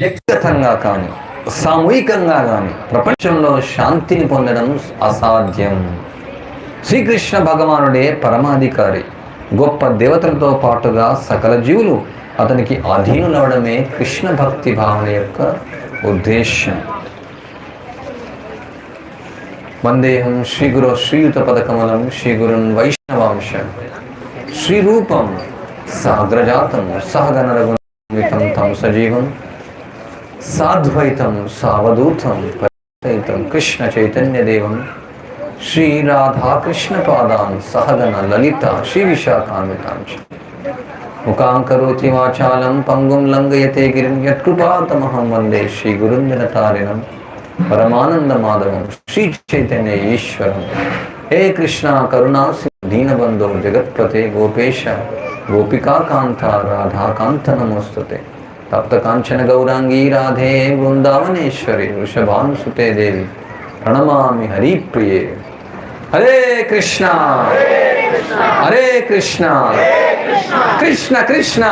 వ్యక్తిగతంగా కానీ సామూహికంగా కానీ ప్రపంచంలో శాంతిని పొందడం అసాధ్యం. శ్రీకృష్ణ భగవానుడే పరమాధికారి గొప్ప దేవతలతో పాటుగా సకల జీవులు అతనికి అధీనులవడమే కృష్ణ భక్తి భావన యొక్క ఉద్దేశ్యం. వందేహం శ్రీగురు శ్రీయుత పదకమలం శ్రీగురున్ వైష్ణవాంశం. శ్రీరూపం సహగ్రజాతం సహగణరగుణితం తం సజీవం साध्वैतम सावधूतम परितम कृष्ण चैतन्य देवम श्री राधा कृष्ण पादान सहगन ललिता श्री विशाखान्वितांश मुकां करोति वाचालं पङ्गुं लङ्घयते गिरिं, यत्कृपातमहं वंदे श्रीगुरुन्दनतारिणं परमानन्दमाधवं, श्रीचैतन्य ईश्वरं। हे कृष्णा, करुणा दीनबंधो जगत्पते, गोपेश गोपिकान्ता राधाकान्त नमोस्तुते నమోస్తుతే తప్త కాంచన గౌరాంగీ రాధే బృందావనేశ్వరి వృషభానుసుతే దేవి ప్రణమామి హరిప్రియే హరే కృష్ణ హరే కృష్ణ కృష్ణ కృష్ణ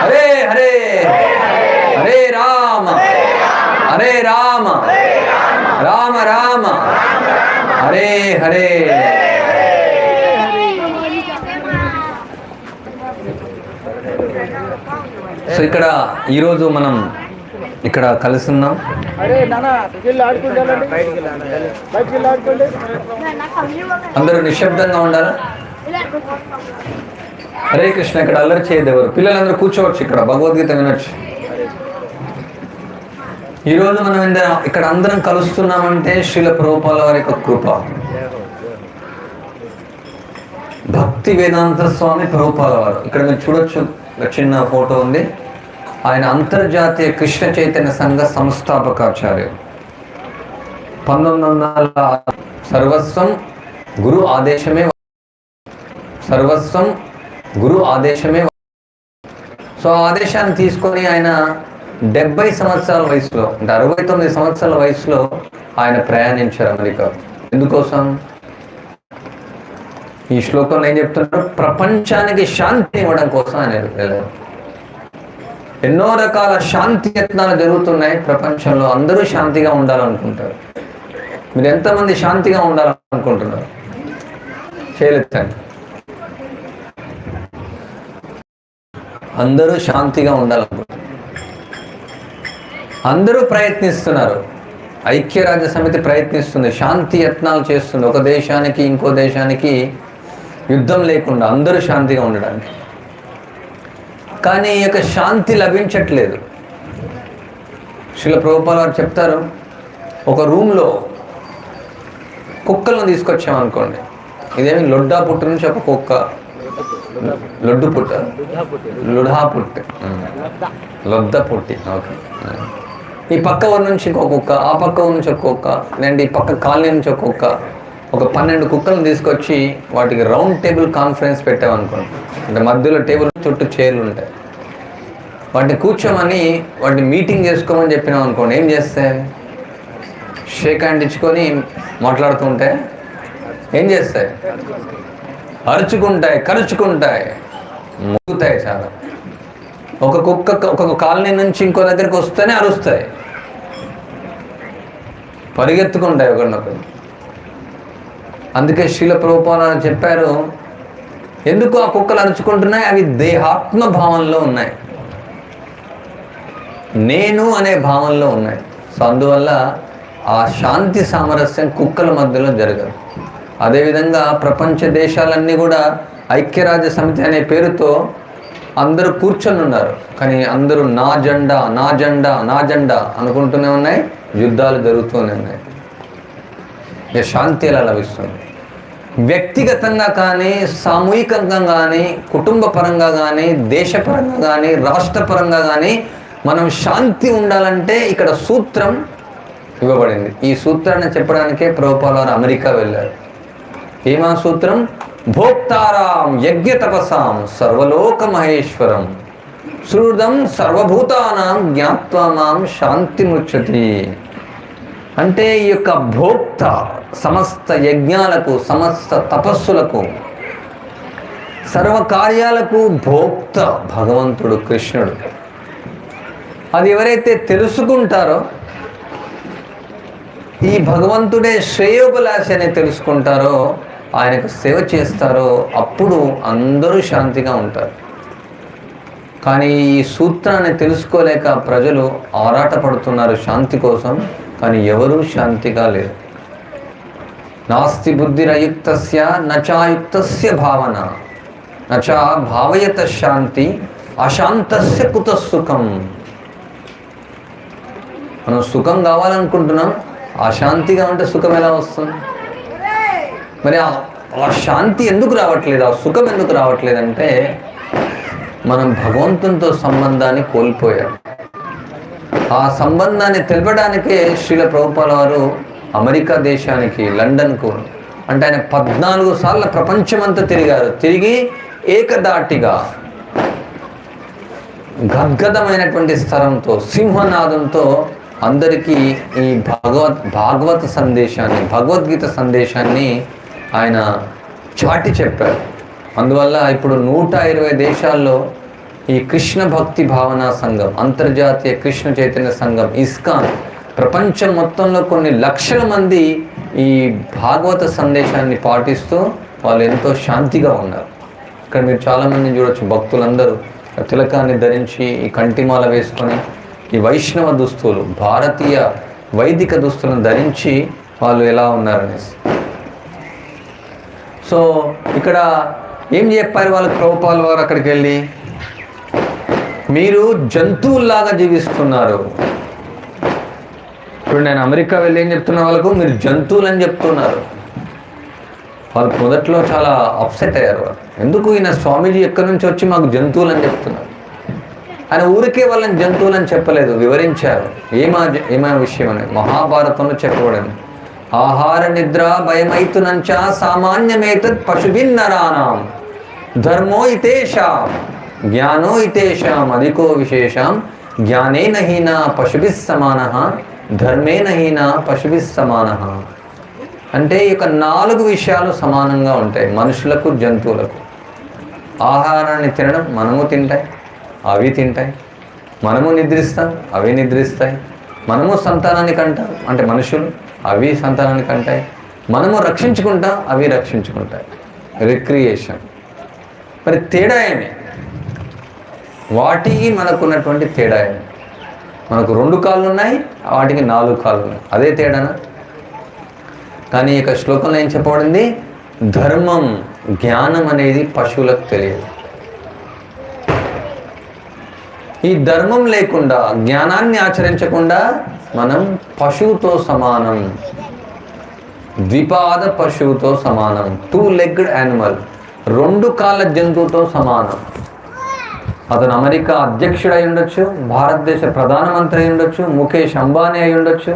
హరే హరే హరే రామ హరే రామ రామ రామ హరే హరే సో ఇక్కడ ఈరోజు మనం ఇక్కడ కలిసి ఉన్నాం అరే నాన్న వెళ్ళి ఆడుకుంటే బయటికి వెళ్ళి ఆడుకోండి అందరూ నిశ్శబ్దంగా ఉండాలా? హరే కృష్ణ ఇక్కడ అల్లరి చేయదు ఎవరు పిల్లలందరూ కూర్చోవచ్చు ఇక్కడ భగవద్గీత వినొచ్చు. ఈరోజు మనం ఇంద- ఇక్కడ అందరం కలుస్తున్నామంటే శ్రీల ప్రభుపాల వారి యొక్క కృప. భక్తి వేదాంత స్వామి ప్రభుపాల వారు. ఇక్కడ మీరు చూడొచ్చు చిన్న ఫోటో ఉంది. ఆయన అంతర్జాతీయ కృష్ణ చైతన్య సంఘ సంస్థాపకాచార్యులు పంతొమ్మిది వందల సర్వస్వం గురు ఆదేశమే సర్వస్వం గురు ఆదేశమే సో ఆ ఆదేశాన్ని తీసుకొని ఆయన డెబ్బై సంవత్సరాల వయసులో అంటే అరవై తొమ్మిది సంవత్సరాల వయసులో ఆయన ప్రయాణించారు అమెరికా ఎందుకోసం? ఈ శ్లోకంలో ఏం చెప్తున్నారు? ప్రపంచానికి శాంతి ఇవ్వడం కోసం ఆయన వెళ్ళారు. ఎన్నో రకాల శాంతి యత్నాలు జరుగుతున్నాయి ప్రపంచంలో. అందరూ శాంతిగా ఉండాలనుకుంటారు. మీరు ఎంతమంది శాంతిగా ఉండాలనుకుంటున్నారు? చేయలేదు అందరూ శాంతిగా ఉండాలనుకుంటున్నారు. అందరూ ప్రయత్నిస్తున్నారు. ఐక్యరాజ్య సమితి ప్రయత్నిస్తుంది. శాంతి యత్నాలు చేస్తుంది. ఒక దేశానికి ఇంకో దేశానికి యుద్ధం లేకుండా అందరూ శాంతిగా ఉండడానికి. కానీ ఈ యొక్క శాంతి లభించట్లేదు. శిల ప్రభుపాల వారు చెప్తారు ఒక రూమ్లో కుక్కలను తీసుకొచ్చామనుకోండి ఇదేమి లొడ్డా పుట్టు నుంచి ఒక కుక్క? లొడ్డు పుట్ట? లుఢా పుట్టి. లొద్ద పుట్టి ఓకే. ఈ పక్క ఊరి నుంచి ఇంకో కుక్క ఆ పక్క ఊరి నుంచి ఒక కుక్క లేదంటే ఈ పక్క కాలనీ నుంచి ఒక కుక్క ఒక పన్నెండు కుక్కలను తీసుకొచ్చి వాటికి రౌండ్ టేబుల్ కాన్ఫరెన్స్ పెట్టామనుకోండి. అంటే మధ్యలో టేబుల్ చుట్టూ చైర్లు ఉంటాయి. వాటిని కూర్చోమని వాటిని మీటింగ్ చేసుకోమని చెప్పినాం అనుకోండి ఏం చేస్తాయి షేక్ హ్యాండ్ ఇచ్చుకొని మాట్లాడుతుంటే ఏం చేస్తాయి? అరుచుకుంటాయి కరుచుకుంటాయి. మొగుతాయి చాలా. ఒక కుక్క ఒక కాలనీ నుంచి ఇంకో దగ్గరికి వస్తేనే అరుస్తాయి. పరిగెత్తుకుంటాయి ఒకరినొకరు అందుకే శీల ప్రభుపాలని చెప్పారు. ఎందుకు ఆ కుక్కలు అరుచుకుంటున్నాయి? అవి దేహాత్మ భావంలో ఉన్నాయి. నేను అనే భావనలో ఉన్నాయి. సో అందువల్ల ఆ శాంతి సామరస్యం కుక్కల మధ్యలో జరగదు. అదేవిధంగా ప్రపంచ దేశాలన్నీ కూడా ఐక్యరాజ్య సమితి అనే పేరుతో అందరూ కూర్చొని ఉన్నారు. కానీ అందరూ నా జెండా నా జెండా నా జెండా అనుకుంటూనే ఉన్నాయి. యుద్ధాలు జరుగుతూనే ఉన్నాయి. ఇక శాంతి ఎలా లభిస్తుంది? వ్యక్తిగతంగా కానీ సామూహికంగా కానీ కుటుంబ పరంగా కానీ దేశపరంగా కానీ రాష్ట్రపరంగా కానీ మనం శాంతి ఉండాలంటే ఇక్కడ సూత్రం ఇవ్వబడింది. ఈ సూత్రాన్ని చెప్పడానికే ప్రభుపాల వారు అమెరికా వెళ్ళారు. ఏమా సూత్రం? భోక్తారాం యజ్ఞ తపసాం సర్వలోక మహేశ్వరం. సుహృదం సర్వభూతానాం జ్ఞాత్వానాం శాంతి ముచ్చతి అంటే ఈ యొక్క భోక్త సమస్త యజ్ఞాలకు సమస్త తపస్సులకు సర్వకార్యాలకు భోక్త భగవంతుడు కృష్ణుడు. అది ఎవరైతే తెలుసుకుంటారో ఈ భగవంతుడే శ్రేయోపలాసి అని తెలుసుకుంటారో ఆయనకు సేవ చేస్తారో అప్పుడు అందరూ శాంతిగా ఉంటారు. కానీ ఈ సూత్రాన్ని తెలుసుకోలేక ప్రజలు ఆరాటపడుతున్నారు శాంతి కోసం కానీ ఎవరూ శాంతిగా లేరు. నాస్తి బుద్ధిరయుక్తస్య నచాయుక్తస్య భావన. నచా భావయత శాంతి అశాంతస్య కుత సుఖం మనం సుఖం కావాలనుకుంటున్నాం అశాంతిగా ఉంటే సుఖం ఎలా వస్తుంది? మరి ఆ- శాంతి ఎందుకు రావట్లేదు? ఆ సుఖం ఎందుకు రావట్లేదంటే మనం భగవంతునితో సంబంధాన్ని కోల్పోయాం. ఆ సంబంధాన్ని తెలపడానికే శ్రీల ప్రభుపాల వారు అమెరికా దేశానికి లండన్కు అంటే ఆయన పద్నాలుగు సార్లు ప్రపంచమంతా తిరిగారు. తిరిగి ఏకదాటిగా గద్గదమైనటువంటి స్థలంతో సింహనాదంతో అందరికీ ఈ భగవత్ భాగవత సందేశాన్ని భగవద్గీత సందేశాన్ని ఆయన చాటి చెప్పారు. అందువల్ల ఇప్పుడు నూట ఇరవై దేశాల్లో ఈ కృష్ణ భక్తి భావనా సంఘం అంతర్జాతీయ కృష్ణ చైతన్య సంఘం ఇస్కాన్ ప్రపంచం మొత్తంలో కొన్ని లక్షల మంది ఈ భాగవత సందేశాన్ని పాటిస్తూ వాళ్ళు ఎంతో శాంతిగా ఉన్నారు. ఇక్కడ మీరు చాలామందిని చూడొచ్చు భక్తులందరూ తిలకాన్ని ధరించి ఈ కంటిమాల వేసుకొని ఈ వైష్ణవ దుస్తులు భారతీయ వైదిక దుస్తులను ధరించి వాళ్ళు ఎలా ఉన్నారనేసి. సో ఇక్కడ ఏం చెప్పారు వాళ్ళకి ప్రభుపాల వారు అక్కడికి వెళ్ళి మీరు జంతువుల్లాగా జీవిస్తున్నారు. ఇప్పుడు నేను అమెరికా వెళ్ళి ఏం చెప్తున్నా వాళ్ళకు? మీరు జంతువులు అని చెప్తున్నారు. వాళ్ళు మొదట్లో చాలా అప్సెట్ అయ్యారు వాళ్ళు. ఎందుకు ఈయన స్వామీజీ ఎక్కడి నుంచి వచ్చి మాకు జంతువులు అని చెప్తున్నారు? ఆయన ఊరికే వాళ్ళని జంతువులని చెప్పలేదు వివరించారు. ఏమా ఏమా విషయం అని మహాభారతంలో చెప్పబడింది. ఆహార నిద్ర భయమైతునంచ సామాన్యమేతత్ పశుభిన్నరాణం ధర్మో ఇతేషాం. జ్ఞానో ఇతేషాం. అధికో విశేషం. జ్ఞానేన హీన పశుభిస్ సమాన. ధర్మేన హీన పశుభిస్ సమాన. అంటే ఈ యొక్క నాలుగు విషయాలు సమానంగా ఉంటాయి మనుషులకు జంతువులకు. ఆహారాన్ని తినడం మనము తింటాయి అవి తింటాయి. మనము నిద్రిస్తాం అవి నిద్రిస్తాయి. మనము సంతానాన్ని కంటాం. అంటే మనుషులు అవి సంతానానికి అంటాయి మనము రక్షించుకుంటాం అవి రక్షించుకుంటాయి. రిక్రియేషన్. మరి తేడా ఏమి? వాటికి మనకున్నటువంటి తేడా ఏమి? మనకు రెండు కాళ్ళు ఉన్నాయి వాటికి నాలుగు కాళ్ళు ఉన్నాయి అదే తేడానా? కానీ ఇక శ్లోకంలో ఏం చెప్పబడింది? ధర్మం జ్ఞానం అనేది పశువులకు తెలియదు. ఈ ధర్మం లేకుండా జ్ఞానాన్ని ఆచరించకుండా మనం పశువుతో సమానం. ద్విపాద పశువుతో సమానం. టూ లెగ్డ్ యానిమల్ రెండు కాళ్ళ జంతువుతో సమానం. అతను అమెరికా అధ్యక్షుడు అయి ఉండొచ్చు భారతదేశ ప్రధానమంత్రి అయి ఉండొచ్చు ముఖేష్ అంబానీ అయి ఉండొచ్చు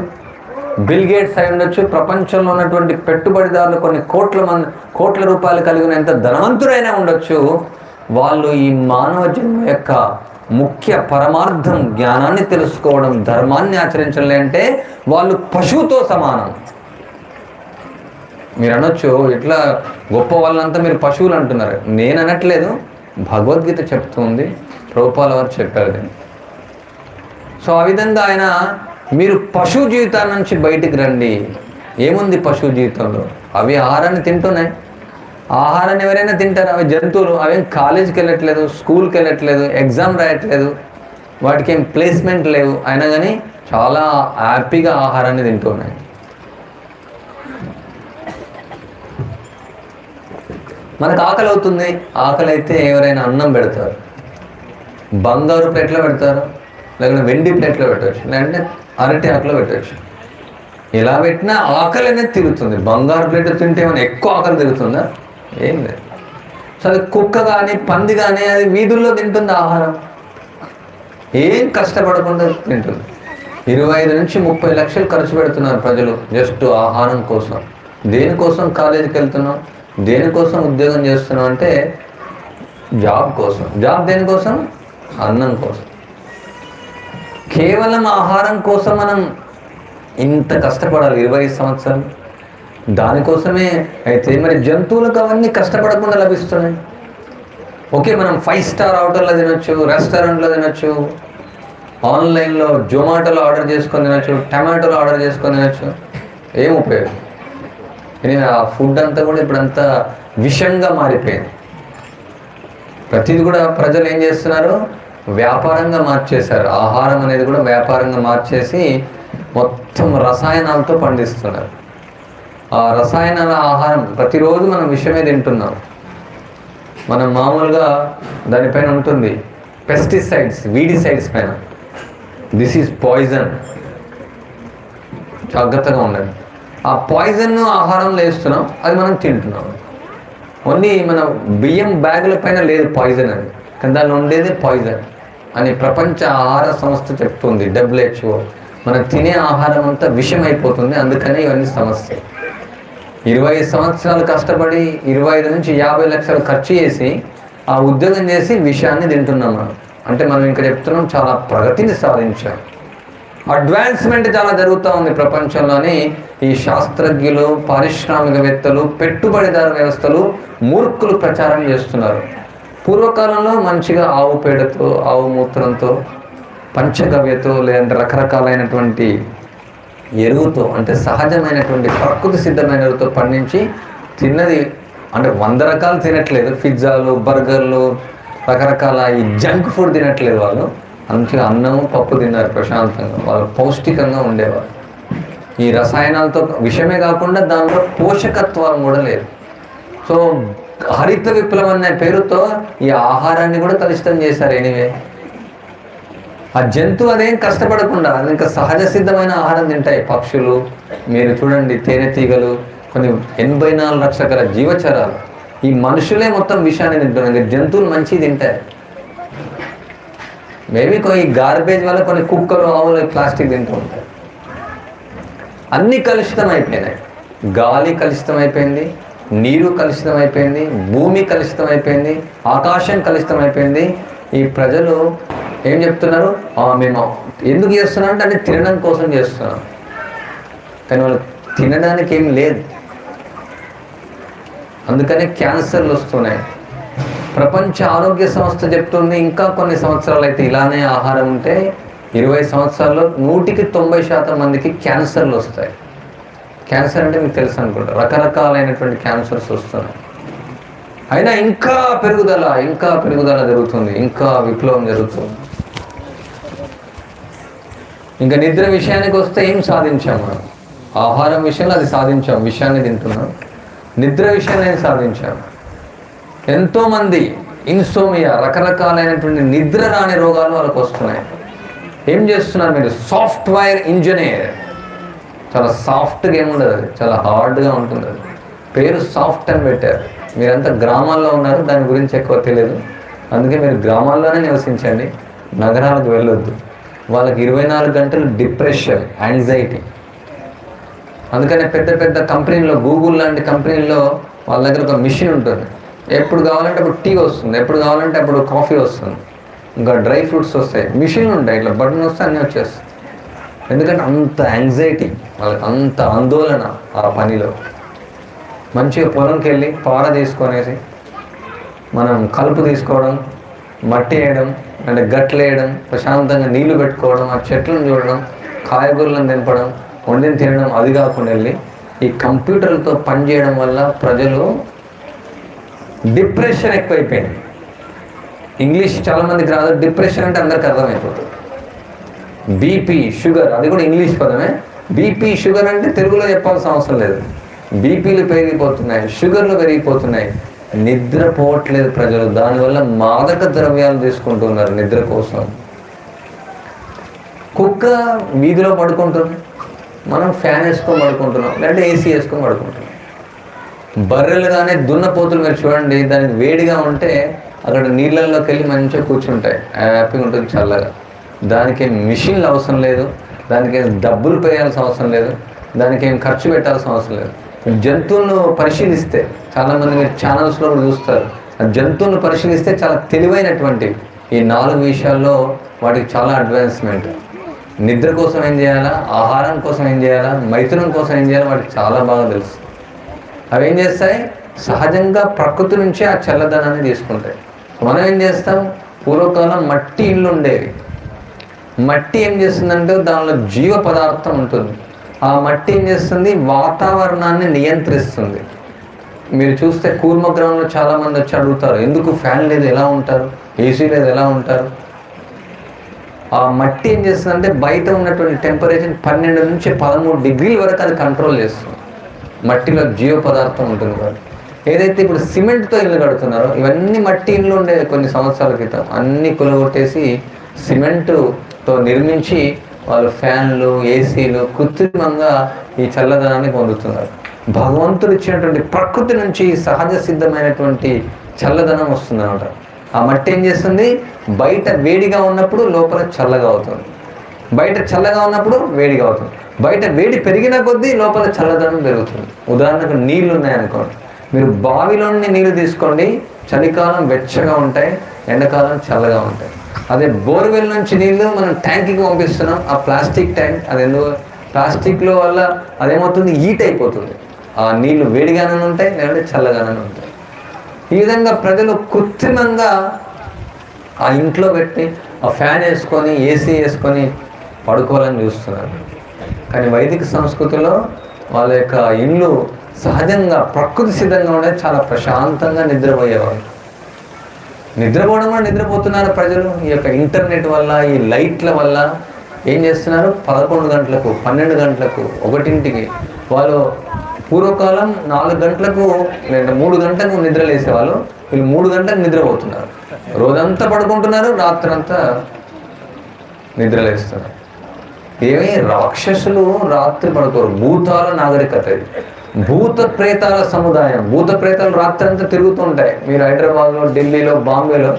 బిల్ గేట్స్ అయి ఉండొచ్చు. ప్రపంచంలో ఉన్నటువంటి పెట్టుబడిదారులు కొన్ని కోట్ల మంది కోట్ల రూపాయలు కలిగిన ఎంత ధనవంతుడైనా ఉండొచ్చు. వాళ్ళు ఈ మానవ జన్మ యొక్క ముఖ్య పరమార్థం జ్ఞానాన్ని తెలుసుకోవడం ధర్మాన్ని ఆచరించలే అంటే వాళ్ళు పశువుతో సమానం. మీరు అనొచ్చు ఇట్లా గొప్ప వాళ్ళంతా మీరు పశువులు అంటున్నారు. నేను అనట్లేదు. భగవద్గీత చెప్తుంది ప్రభుపాల వారు చెప్పారు దీన్ని. సో ఆ విధంగా ఆయన మీరు పశువు జీవితాల నుంచి బయటికి రండి. ఏముంది పశువు జీవితంలో? అవి ఆహారాన్ని తింటున్నాయి ఆహారాన్ని ఎవరైనా తింటారు? అవి జంతువులు. అవేం కాలేజీకి వెళ్ళట్లేదు స్కూల్కి వెళ్ళట్లేదు ఎగ్జామ్ రాయట్లేదు వాటికి ఏం ప్లేస్మెంట్ లేవు. అయినా కానీ చాలా హ్యాపీగా ఆహారాన్ని తింటూ ఉన్నాయి. మనకు ఆకలి అవుతుంది ఆకలి అయితే ఎవరైనా అన్నం పెడతారు. బంగారు ప్లేట్లో పెడతారు. లేకుంటే వెండి ప్లేట్లో పెట్టవచ్చు. లేదంటే అరటి ఆకులో పెట్టవచ్చు. ఎలా పెట్టినా ఆకలి అనేది తిరుగుతుంది. బంగారు ప్లేట్ తింటే ఏమైనా ఎక్కువ ఆకలి తిరుగుతుందా? ఏం లేదు. సో అది కుక్క కానీ పంది కానీ అది వీధుల్లో తింటుంది ఆహారం? ఏం కష్టపడకుండా తింటుంది. ఇరవై ఐదు నుంచి ముప్పై లక్షలు ఖర్చు పెడుతున్నారు ప్రజలు జస్ట్ ఆహారం కోసం. దేనికోసం కాలేజీకి వెళ్తున్నాం? దేనికోసం ఉద్యోగం చేస్తున్నాం అంటే జాబ్ కోసం. జాబ్ దేనికోసం? అన్నం కోసం. కేవలం ఆహారం కోసం మనం ఇంత కష్టపడాలి? ఇరవై ఐదు సంవత్సరాలు? దానికోసమే అయితే మరి జంతువులకు అవన్నీ కష్టపడకుండా లభిస్తున్నాయి. ఓకే మనం ఫైవ్ స్టార్ హోటల్లో తినొచ్చు రెస్టారెంట్లో తినొచ్చు ఆన్లైన్లో జొమాటోలో ఆర్డర్ చేసుకొని తినచ్చు టమాటోలో ఆర్డర్ చేసుకొని తినొచ్చు ఏం ఉపయోగం? ఆ ఫుడ్ అంతా కూడా ఇప్పుడంతా విషంగా మారిపోయింది. ప్రతిది కూడా ప్రజలు ఏం చేస్తున్నారు? వ్యాపారంగా మార్చేశారు. ఆహారం అనేది కూడా వ్యాపారంగా మార్చేసి మొత్తం రసాయనాలతో పండిస్తున్నారు. రసాయనాల ఆహారం ప్రతిరోజు మనం విషమే తింటున్నాం. మనం మామూలుగా దానిపైన ఉంటుంది. పెస్టిసైడ్స్ వీడిసైడ్స్ పైన. దిస్ ఈజ్ పాయిజన్ జాగ్రత్తగా ఉండండి. ఆ పాయిజన్ ఆహారం వేస్తున్నాం అది మనం తింటున్నాం. ఓన్లీ మన బియ్యం బ్యాగుల పైన లేదు పాయిజన్ అని కానీ దానిలో ఉండేది పాయిజన్ అని ప్రపంచ ఆహార సంస్థ చెప్తుంది. డబ్ల్యూహెచ్ఓ మనం తినే ఆహారం అంతా విషం అయిపోతుంది అందుకనే ఇవన్నీ సమస్య ఇరవై సంవత్సరాలు కష్టపడి ఇరవై ఐదు నుంచి యాభై లక్షలు ఖర్చు చేసి ఆ ఉద్యోగం చేసి విషయాన్ని తింటున్నాం మనం. అంటే మనం ఇంకా చెప్తున్నాం చాలా ప్రగతిని సాధించాం. అడ్వాన్స్మెంట్ చాలా జరుగుతూ ఉంది ప్రపంచంలోని. ఈ శాస్త్రజ్ఞులు పారిశ్రామికవేత్తలు పెట్టుబడిదారు వ్యవస్థలు మూర్ఖులు ప్రచారం చేస్తున్నారు. పూర్వకాలంలో మంచిగా ఆవు పేడతో ఆవు మూత్రంతో పంచగవ్యతో లేదంటే రకరకాలైనటువంటి ఎరువుతో అంటే సహజమైనటువంటి ప్రకృతి సిద్ధమైన ఎరువుతో పండించి తిన్నది అంటే వంద రకాలు తినట్లేదు. పిజ్జాలు బర్గర్లు రకరకాల ఈ జంక్ ఫుడ్ తినట్లేదు వాళ్ళు. మంచిగా అన్నము పప్పు తిన్నారు ప్రశాంతంగా. వాళ్ళు పౌష్టికంగా ఉండేవారు. ఈ రసాయనాలతో విషయమే కాకుండా దాంట్లో పోషకత్వం కూడా లేదు. సో హరిత విప్లవం అనే పేరుతో ఈ ఆహారాన్ని కూడా కలుషితం చేశారు ఎనివే. ఆ జంతువు అదేం కష్టపడకుండా ఇంకా సహజ సిద్ధమైన ఆహారం తింటాయి పక్షులు. మీరు చూడండి తేనెటీగలు కొన్ని ఎనభై నాలుగు లక్షల గల జీవచరాలు. ఈ మనుషులే మొత్తం విషయాన్ని తింటున్నారు ఇంకా జంతువులు మంచి తింటాయి. మేబీ కొన్ని గార్బేజ్ వల్ల కొన్ని కుక్కలు ఆవులు ప్లాస్టిక్ తింటూ ఉంటాయి. అన్నీ కలుషితం అయిపోయినాయి గాలి కలుషితం అయిపోయింది నీరు కలుషితం అయిపోయింది భూమి కలుషితం అయిపోయింది ఆకాశం కలుషితం అయిపోయింది ఈ ప్రజలు ఏం చెప్తున్నారు? మేము ఎందుకు చేస్తున్నాం అంటే అంటే తినడం కోసం చేస్తున్నాం. కానీ వాళ్ళు తినడానికి ఏం లేదు. అందుకనే క్యాన్సర్లు వస్తున్నాయి. ప్రపంచ ఆరోగ్య సంస్థ చెప్తుంది ఇంకా కొన్ని సంవత్సరాలు అయితే ఇలానే ఆహారం ఉంటే ఇరవై సంవత్సరాల్లో నూటికి తొంభై శాతం మందికి క్యాన్సర్లు వస్తాయి. క్యాన్సర్ అంటే మీకు తెలుసు అనుకుంటా రకరకాలైనటువంటి క్యాన్సర్స్ వస్తున్నాయి. అయినా ఇంకా పెరుగుదల ఇంకా పెరుగుదల జరుగుతుంది ఇంకా విప్లవం జరుగుతుంది. ఇంకా నిద్ర విషయానికి వస్తే ఏం సాధించాం మనం ఆహారం విషయంలో అది సాధించాం విషయాన్ని తింటున్నాం. నిద్ర విషయాన్ని ఏం సాధించాం ఎంతోమంది ఇన్సోమియా రకరకాలైనటువంటి నిద్ర రాని రోగాలు వాళ్ళకు వస్తున్నాయి. ఏం చేస్తున్నారు మీరు? Software engineer. చాలా సాఫ్ట్గా ఏముండదు అది. చాలా హార్డ్గా ఉంటుంది అది. పేరు సాఫ్ట్ అని పెట్టారు. మీరంతా గ్రామాల్లో ఉన్నారు దాని గురించి ఎక్కువ తెలియదు. అందుకే మీరు గ్రామాల్లోనే నివసించండి. నగరాలకు వెళ్ళొద్దు. వాళ్ళకి ఇరవై నాలుగు గంటలు డిప్రెషన్ యాంగ్జైటీ అందుకనే పెద్ద పెద్ద కంపెనీల్లో గూగుల్ లాంటి కంపెనీల్లో వాళ్ళ దగ్గర ఒక మిషన్ ఉంటుంది. ఎప్పుడు కావాలంటే అప్పుడు టీ వస్తుంది ఎప్పుడు కావాలంటే అప్పుడు కాఫీ వస్తుంది. ఇంకా డ్రై ఫ్రూట్స్ వస్తాయి. మిషన్లు ఉంటాయి ఇట్లా బటన్ వస్తే అన్నీ వచ్చేస్తాయి. ఎందుకంటే అంత యాంగ్జైటీ వాళ్ళకి అంత ఆందోళన ఆ పనిలో. మంచిగా పొలంకి వెళ్ళి పార తీసుకొనేసి మనం కలుపు తీసుకోవడం మట్టి వేయడం అంటే గట్లు వేయడం ప్రశాంతంగా నీళ్ళు పెట్టుకోవడం ఆ చెట్లను చూడడం కాయగూరలను తినపడం వండిని తినడం అది కాకుండా వెళ్ళి ఈ కంప్యూటర్లతో పనిచేయడం వల్ల ప్రజలు డిప్రెషన్ ఎక్కువైపోయింది. ఇంగ్లీష్ చాలామందికి రాదు డిప్రెషన్ అంటే అందరికి అర్థమైపోతుంది. బీపీ షుగర్ అది కూడా ఇంగ్లీష్ పదమే. బీపీ షుగర్ అంటే తెలుగులో చెప్పాల్సిన అవసరం లేదు. బీపీలు పెరిగిపోతున్నాయి షుగర్లు పెరిగిపోతున్నాయి. నిద్ర పోవట్లేదు ప్రజలు. దానివల్ల మాదక ద్రవ్యాలు తీసుకుంటున్నారు నిద్ర కోసం. కుక్క వీధిలో పడుకుంటుంది. మనం ఫ్యాన్ వేసుకొని పడుకుంటున్నాం. లేదంటే ఏసీ వేసుకొని పడుకుంటున్నాం. బర్రెలు కానీ దున్నపోతులు మీరు చూడండి దానికి వేడిగా ఉంటే అక్కడ నీళ్ళల్లోకి వెళ్ళి మంచిగా కూర్చుంటాయి. హ్యాపీగా ఉంటుంది చల్లగా. దానికి ఏం మిషన్లు అవసరం లేదు. దానికి ఏం డబ్బులు పేయాల్సిన అవసరం లేదు. దానికి ఏం ఖర్చు పెట్టాల్సిన అవసరం లేదు. జంతువులను పరిశీలిస్తే చాలామంది మీరు ఛానల్స్లో చూస్తారు. ఆ జంతువులను పరిశీలిస్తే చాలా తెలివైనటువంటి ఈ నాలుగు విషయాల్లో వాటికి చాలా అడ్వాన్స్మెంట్ నిద్ర కోసం ఏం చేయాలా? ఆహారం కోసం ఏం చేయాలా? మైథునం కోసం ఏం చేయాలా? వాటికి చాలా బాగా తెలుసు. అవి ఏం చేస్తాయి? సహజంగా ప్రకృతి నుంచే ఆ చల్లదనాన్ని తీసుకుంటాయి. మనం ఏం చేస్తాం? పూర్వకాలం మట్టి ఇల్లు ఉండేవి మట్టి ఏం చేస్తుందంటే దానిలో జీవ పదార్థం ఉంటుంది. ఆ మట్టి ఏం చేస్తుంది? వాతావరణాన్ని నియంత్రిస్తుంది. మీరు చూస్తే కూర్మ గ్రౌండ్లో చాలా మంది వచ్చి అడుగుతారు ఎందుకు ఫ్యాన్ లేదు ఎలా ఉంటారు? ఏసీ లేదు ఎలా ఉంటారు? ఆ మట్టి ఏం చేస్తుందంటే బయట ఉన్నటువంటి టెంపరేచర్ పన్నెండు నుంచి పదమూడు డిగ్రీల వరకు అది కంట్రోల్ చేస్తుంది. మట్టిలో జీవ పదార్థం ఉంటుంది కాబట్టి. ఏదైతే ఇప్పుడు సిమెంట్తో ఇల్లు కడుతున్నారో ఇవన్నీ మట్టి ఇల్లు ఉండే కొన్ని సంవత్సరాల క్రితం అన్నీ కులగొట్టేసి సిమెంటుతో నిర్మించి వాళ్ళు ఫ్యాన్లు ఏసీలు కృత్రిమంగా ఈ చల్లదనాన్ని పొందుతున్నారు. భగవంతుడు ఇచ్చినటువంటి ప్రకృతి నుంచి సహజ సిద్ధమైనటువంటి చల్లదనం వస్తుంది అనమాట ఆ మట్టి ఏం చేస్తుంది? బయట వేడిగా ఉన్నప్పుడు లోపల చల్లగా అవుతుంది. బయట చల్లగా ఉన్నప్పుడు వేడిగా అవుతుంది. బయట వేడి పెరిగిన కొద్దీ లోపల చల్లదనం పెరుగుతుంది. ఉదాహరణకు నీళ్ళు ఉన్నాయనుకోండి. మీరు బావిలోని నీళ్ళు తీసుకోండి. చలికాలం వెచ్చగా ఉంటాయి ఎండాకాలం చల్లగా ఉంటాయి. అదే బోర్వెల్ నుంచి నీళ్ళు మనం ట్యాంక్కి పంపిస్తున్నాం. ఆ ప్లాస్టిక్ ట్యాంక్ అది ఎందుకు? ప్లాస్టిక్లో వల్ల అదేమవుతుంది? హీట్ అయిపోతుంది. ఆ నీళ్ళు వేడిగానే ఉంటాయి లేదంటే చల్లగానే ఉంటాయి. ఈ విధంగా ప్రజలు కృత్రిమంగా ఆ ఇంట్లో పెట్టి ఆ ఫ్యాన్ వేసుకొని ఏసీ వేసుకొని పడుకోవాలని చూస్తున్నారు. కానీ వైదిక సంస్కృతిలో వాళ్ళ యొక్క ఇల్లు సహజంగా ప్రకృతి సిద్ధంగా ఉండేది చాలా ప్రశాంతంగా నిద్రపోయేవారు. నిద్రపోవడం కూడా నిద్రపోతున్నారు ప్రజలు. ఈ యొక్క ఇంటర్నెట్ వల్ల ఈ లైట్ల వల్ల ఏం చేస్తున్నారు? పదకొండు గంటలకు పన్నెండు గంటలకు ఒకటింటికి వాళ్ళు పూర్వకాలం నాలుగు గంటలకు లేదా మూడు గంటలకు నిద్ర లేసేవాళ్ళు. వీళ్ళు మూడు గంటలకు నిద్రపోతున్నారు. రోజంతా పడుకుంటున్నారు రాత్రంతా నిద్రలేస్తున్నారు ఏమి రాక్షసులు రాత్రి పడుకోరు. భూతాల నాగరికత ఇది. భూత ప్రేతాల సముదాయం. భూత ప్రేతాలు రాత్రి అంతా తిరుగుతూ ఉంటాయి మీరు హైదరాబాద్లో ఢిల్లీలో బాంబేలో.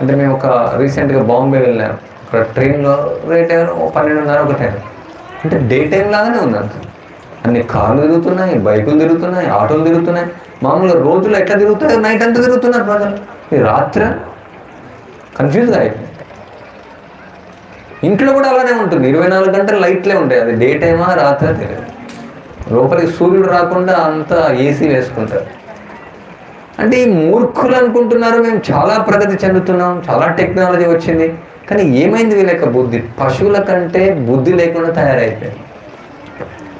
అంటే మేము ఒక రీసెంట్గా బాంబే వెళ్ళాము అక్కడ ట్రైన్లో రేట్ పన్నెండున్నర ఒక టైం. అంటే డే టైం లాగానే ఉంది అంత. అన్ని కార్లు తిరుగుతున్నాయి బైకులు తిరుగుతున్నాయి ఆటోలు తిరుగుతున్నాయి. మామూలుగా రోజులు ఎట్లా తిరుగుతాయి నైట్ అంతా తిరుగుతున్నారు ప్రజలు. ఈ రాత్రి కన్ఫ్యూజ్ అయిపోయింది. ఇంట్లో కూడా అలానే ఉంటుంది. ఇరవై నాలుగు గంటలు లైట్లే ఉంటాయి. అది డే టైమా రాత్రి తెలియదు లోపలికి సూర్యుడు రాకుండా అంతా ఏసీ వేసుకుంటారు. అంటే ఈ మూర్ఖులు అనుకుంటున్నారు మేము చాలా ప్రగతి చెందుతున్నాం చాలా టెక్నాలజీ వచ్చింది కానీ ఏమైంది వీళ్ళ బుద్ధి? పశువుల కంటే బుద్ధి లేకుండా తయారైపోయింది.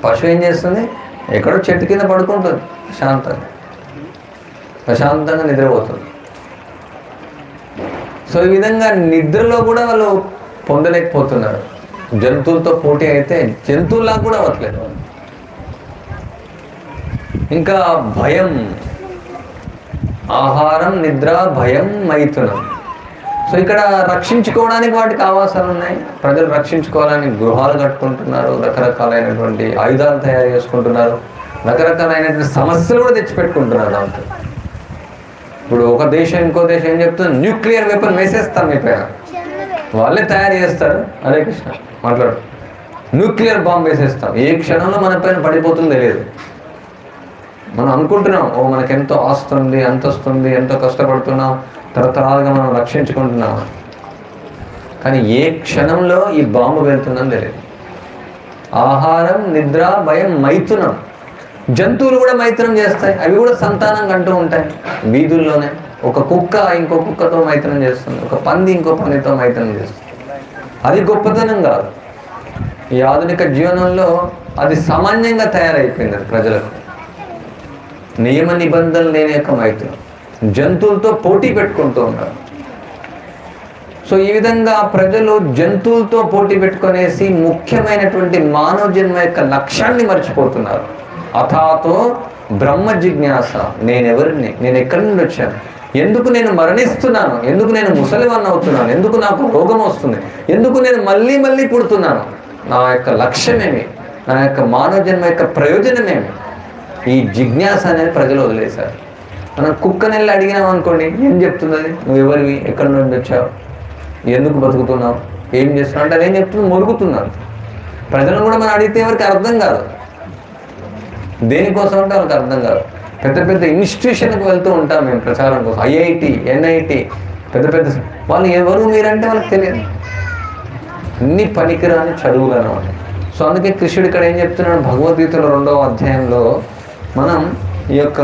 పశువు ఏం చేస్తుంది? ఎక్కడో చెట్టు కింద పడుకుంటుంది ప్రశాంతంగా. ప్రశాంతంగా నిద్రపోతుంది. సో ఈ విధంగా నిద్రలో కూడా వాళ్ళు పొందలేకపోతున్నారు. జంతువులతో పోటీ అయితే జంతువులా కూడా అవ్వట్లేదు. వాళ్ళు. ఇంకా భయం. ఆహారం నిద్ర భయం మైథునం. సో ఇక్కడ రక్షించుకోవడానికి వాటికి ఆవాసాలు ఉన్నాయి. ప్రజలు రక్షించుకోవాలని గృహాలు కట్టుకుంటున్నారు. రకరకాలైనటువంటి ఆయుధాలు తయారు చేసుకుంటున్నారు. రకరకాలైనటువంటి సమస్యలు కూడా తెచ్చిపెట్టుకుంటున్నారు దాంతో ఇప్పుడు ఒక దేశం ఇంకో దేశం ఏం చెప్తుంది? న్యూక్లియర్ వెపన్ వేసేస్తాం మీ పైన. వాళ్ళే తయారు చేస్తారు. అదే కృష్ణ మాట్లాడు. న్యూక్లియర్ బాంబ్ వేసేస్తాం ఏ క్షణంలో మన పైన పడిపోతుందో తెలియదు. మనం అనుకుంటున్నాం ఓ మనకి ఎంతో ఆస్తుంది ఎంత వస్తుంది ఎంతో కష్టపడుతున్నాం తరతరాలుగా మనం రక్షించుకుంటున్నాం. కానీ ఏ క్షణంలో ఈ బాంబు వెళ్తుందని తెలియదు. ఆహారం నిద్ర భయం మైథునం. జంతువులు కూడా మైత్రం చేస్తాయి అవి కూడా సంతానం కంటూ ఉంటాయి. వీధుల్లోనే ఒక కుక్క ఇంకో కుక్కతో మైత్రం చేస్తుంది ఒక పంది ఇంకో పందితో మైత్రం చేస్తుంది. అది గొప్పతనం కాదు. ఈ ఆధునిక జీవనంలో అది సామాన్యంగా తయారైపోయింది అది ప్రజలకు. నియమ నిబంధనలు లేని యొక్క జంతువులతో పోటీ పెట్టుకుంటూ ఉంటారు. సో ఈ విధంగా ప్రజలు జంతువులతో పోటీ పెట్టుకునేసి ముఖ్యమైనటువంటి మానవ జన్మ యొక్క లక్ష్యాన్ని మర్చిపోతున్నారు. అథాతో బ్రహ్మ జిజ్ఞాస నేనెవరిని? నేను ఎక్కడి నుండి వచ్చాను? ఎందుకు నేను మరణిస్తున్నాను? ఎందుకు నేను ముసలివన్న అవుతున్నాను? ఎందుకు నాకు రోగం వస్తుంది? ఎందుకు నేను మళ్ళీ మళ్ళీ పుడుతున్నాను? నా యొక్క లక్ష్యమేమి? నా యొక్క మానవ జన్మ యొక్క ప్రయోజనమేమి? ఈ జిజ్ఞాస అనేది ప్రజలు వదిలేశారు. మనం కుక్కని వెళ్ళి అడిగినాం అనుకోండి ఏం చెప్తుంది అది నువ్వు ఎవరివి? ఎక్కడి నుండి వచ్చావు? ఎందుకు బతుకుతున్నావు? ఏం చేస్తున్నావు? అంటే అదేం చెప్తుంది మొరుగుతున్నాను. ప్రజలను కూడా మనం అడిగితే ఎవరికి అర్థం కాదు. దేనికోసం అంటే వాళ్ళకి అర్థం కాదు. పెద్ద పెద్ద ఇన్స్టిట్యూషన్కి వెళ్తూ ఉంటాం మేము ప్రచారం కోసం. ఐఐటి ఎన్ఐటి పెద్ద పెద్ద వాళ్ళు ఎవరు మీరంటే వాళ్ళకి తెలియదు. అన్ని పనికిరాని చదువులు అనమాట సో అందుకే కృష్ణుడు ఇక్కడ ఏం చెప్తున్నాడు? భగవద్గీతలో రెండవ అధ్యాయంలో మనం ఈ యొక్క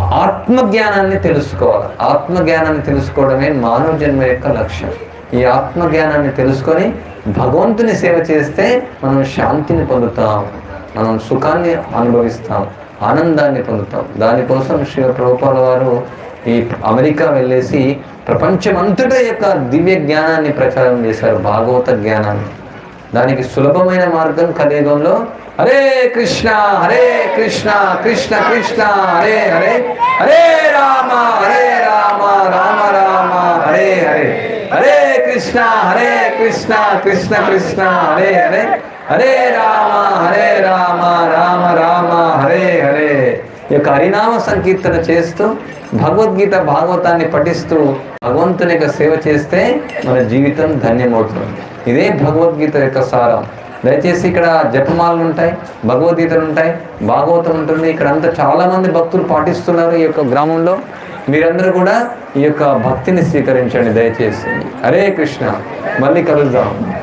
ఆత్మజ్ఞానాన్ని తెలుసుకోవాలి. ఆత్మజ్ఞానాన్ని తెలుసుకోవడమే మానవ జన్మ యొక్క లక్ష్యం. ఈ ఆత్మజ్ఞానాన్ని తెలుసుకొని భగవంతుని సేవ చేస్తే మనం శాంతిని పొందుతాం. మనం సుఖాన్ని అనుభవిస్తాం. ఆనందాన్ని పొందుతాం. దానికోసం శివ ప్రభుపాల వారు ఈ అమెరికా వెళ్ళేసి ప్రపంచమంతటా యొక్క దివ్య జ్ఞానాన్ని ప్రచారం చేశారు. భాగవత జ్ఞానాన్ని. దానికి సులభమైన మార్గం కలియుగంలో హరే కృష్ణ హరే కృష్ణ కృష్ణ కృష్ణ హరే హరే హరే రామ హరే రామ రామ రామ హరే హరే. హరే కృష్ణ హరే కృష్ణ కృష్ణ కృష్ణ హరే హరే. హరే రామ హరే రామ రామ రామ హరే హరే. ఈ యొక్క హరినామ సంకీర్తన చేస్తూ భగవద్గీత భాగవతాన్ని పఠిస్తూ భగవంతుని యొక్క సేవ చేస్తే మన జీవితం ధన్యమవుతుంది. ఇదే భగవద్గీత యొక్క సారం దయచేసి ఇక్కడ జపమాలలు ఉంటాయి భగవద్గీతలు ఉంటాయి భాగవతం ఉంటుంది. ఇక్కడ అంతా చాలామంది భక్తులు పాటిస్తున్నారు ఈ యొక్క గ్రామంలో. మీరందరూ కూడా ఈ యొక్క భక్తిని స్వీకరించండి దయచేసి. హరే కృష్ణ. మళ్ళీ కలుద్దాం.